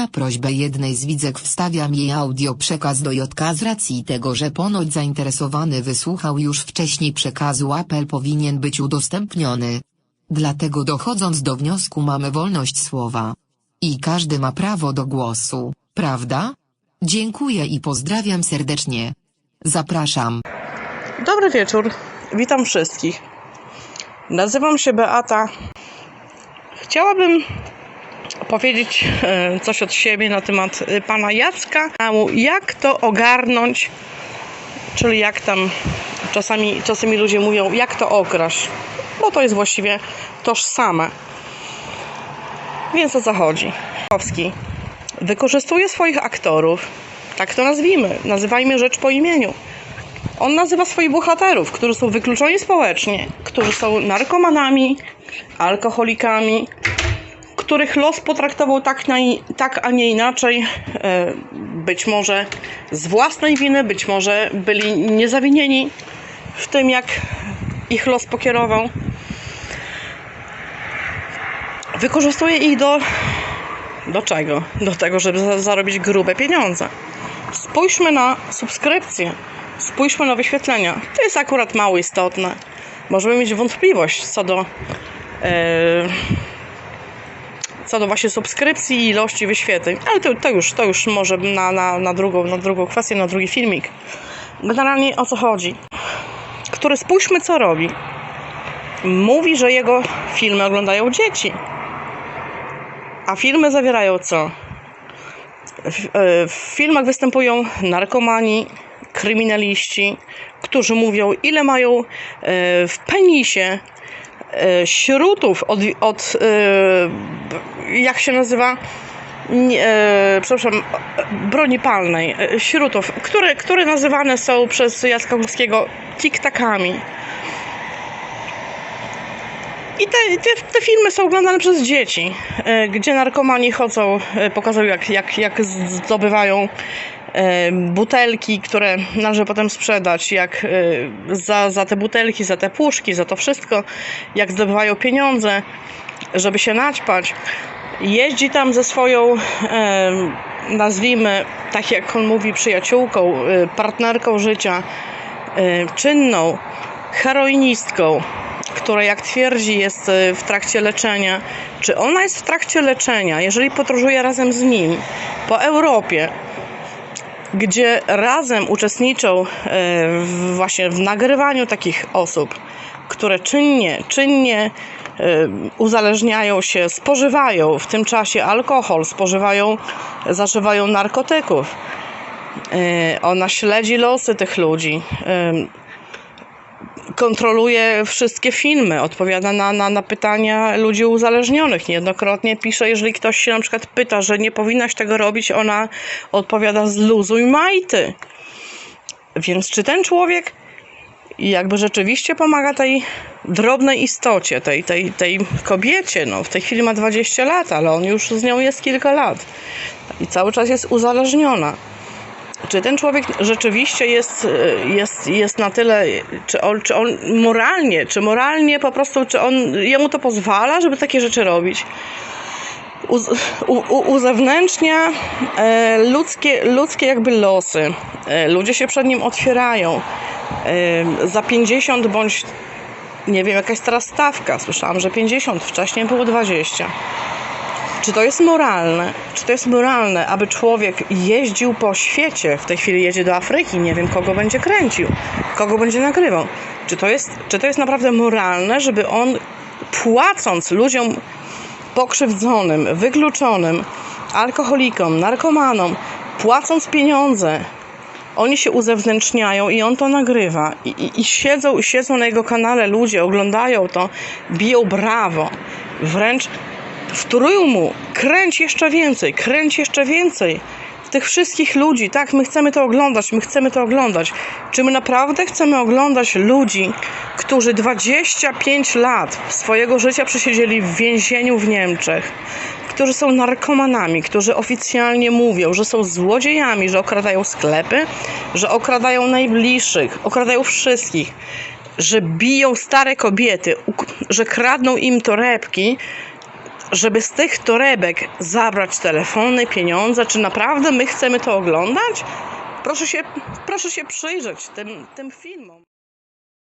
Na prośbę jednej z widzek wstawiam jej audio przekaz do JK z racji tego, że ponoć zainteresowany wysłuchał już wcześniej przekazu apel powinien być udostępniony. Dlatego dochodząc do wniosku mamy wolność słowa. I każdy ma prawo do głosu, prawda? Dziękuję i pozdrawiam serdecznie. Zapraszam. Dobry wieczór, witam wszystkich. Nazywam się Beata. Chciałabym powiedzieć e, coś od siebie na temat e, pana Jacka. Jak to ogarnąć, czyli jak tam czasami, czasami ludzie mówią, jak to okraść, bo to jest właściwie tożsame. Więc o co chodzi? Kowski wykorzystuje swoich aktorów, tak to nazwijmy, nazywajmy rzecz po imieniu. On nazywa swoich bohaterów, którzy są wykluczeni społecznie, którzy są narkomanami, alkoholikami, których los potraktował tak, na, tak a nie inaczej, e, być może z własnej winy, być może byli niezawinieni w tym, jak ich los pokierował. Wykorzystuje ich do. Do czego? Do tego, żeby za- zarobić grube pieniądze. Spójrzmy na subskrypcje, spójrzmy na wyświetlenia. To jest akurat mało istotne. Możemy mieć wątpliwość co do. e, co do właśnie subskrypcji i ilości wyświetleń, ale to, to, już, to już może na, na, na, drugą, na drugą kwestię, na drugi filmik. Generalnie o co chodzi? Który spójrzmy co robi. Mówi, że jego filmy oglądają dzieci. A filmy zawierają co? W, e, w filmach występują narkomani, kryminaliści, którzy mówią, ile mają e, w penisie śrutów od, od e, jak się nazywa? E, przepraszam, e, broni palnej, e, śrutów, które, które nazywane są przez Jacka Górskiego tiktakami. I te, te, te filmy są oglądane przez dzieci, e, gdzie narkomani chodzą, e, pokazują jak, jak, jak zdobywają e, butelki, które należy potem sprzedać, jak za, za te butelki, za te puszki, za to wszystko, jak zdobywają pieniądze, żeby się naćpać. Jeździ tam ze swoją, nazwijmy, tak jak on mówi, przyjaciółką, partnerką życia, czynną, heroinistką, która jak twierdzi jest e, w trakcie leczenia, czy ona jest w trakcie leczenia, jeżeli podróżuje razem z nim po Europie, gdzie razem uczestniczą e, w- właśnie w nagrywaniu takich osób, które czynnie, czynnie e, uzależniają się, spożywają w tym czasie alkohol, spożywają, zażywają narkotyków. Ona śledzi losy tych ludzi. Kontroluje wszystkie filmy, odpowiada na, na, na pytania ludzi uzależnionych. Niejednokrotnie pisze, jeżeli ktoś się na przykład pyta, że nie powinnaś tego robić, ona odpowiada zluzuj majty. Więc czy ten człowiek jakby rzeczywiście pomaga tej drobnej istocie, tej, tej, tej kobiecie, no w tej chwili ma 20 lat, ale on już z nią jest kilka lat i cały czas jest uzależniona czy ten człowiek rzeczywiście jest, e, jest, jest na tyle, czy on, czy on moralnie, czy moralnie po prostu, czy on, jemu to pozwala, żeby takie rzeczy robić? U, u, uzewnętrznia e, ludzkie, ludzkie jakby losy. E, ludzie się przed nim otwierają. E, za 50 bądź nie wiem, jakaś teraz stawka. Słyszałam, że 50, wcześniej było 20. Czy to jest moralne? Czy to jest moralne, aby człowiek jeździł po świecie? W tej chwili jedzie do Afryki, nie wiem kogo będzie kręcił, kogo będzie nagrywał. Czy to jest, czy to jest naprawdę moralne, żeby on płacąc ludziom pokrzywdzonym, wykluczonym, alkoholikom, narkomanom, płacąc pieniądze, oni się uzewnętrzniają i on to nagrywa. I, i, i siedzą, siedzą na jego kanale ludzie, oglądają to, biją brawo. Wręcz wtórują mu, kręć jeszcze więcej, kręć jeszcze więcej. Tych wszystkich ludzi, tak, my chcemy to oglądać, my chcemy to oglądać. Czy my naprawdę chcemy oglądać ludzi, którzy 25 lat swojego życia przesiedzieli w więzieniu w Niemczech, którzy są narkomanami, którzy oficjalnie mówią, że są złodziejami, że okradają sklepy, że okradają najbliższych, okradają wszystkich, że biją stare kobiety, że kradną im torebki, żeby z tych torebek zabrać telefony, pieniądze? Czy naprawdę my chcemy to oglądać? Proszę się, proszę się przyjrzeć tym, tym filmom.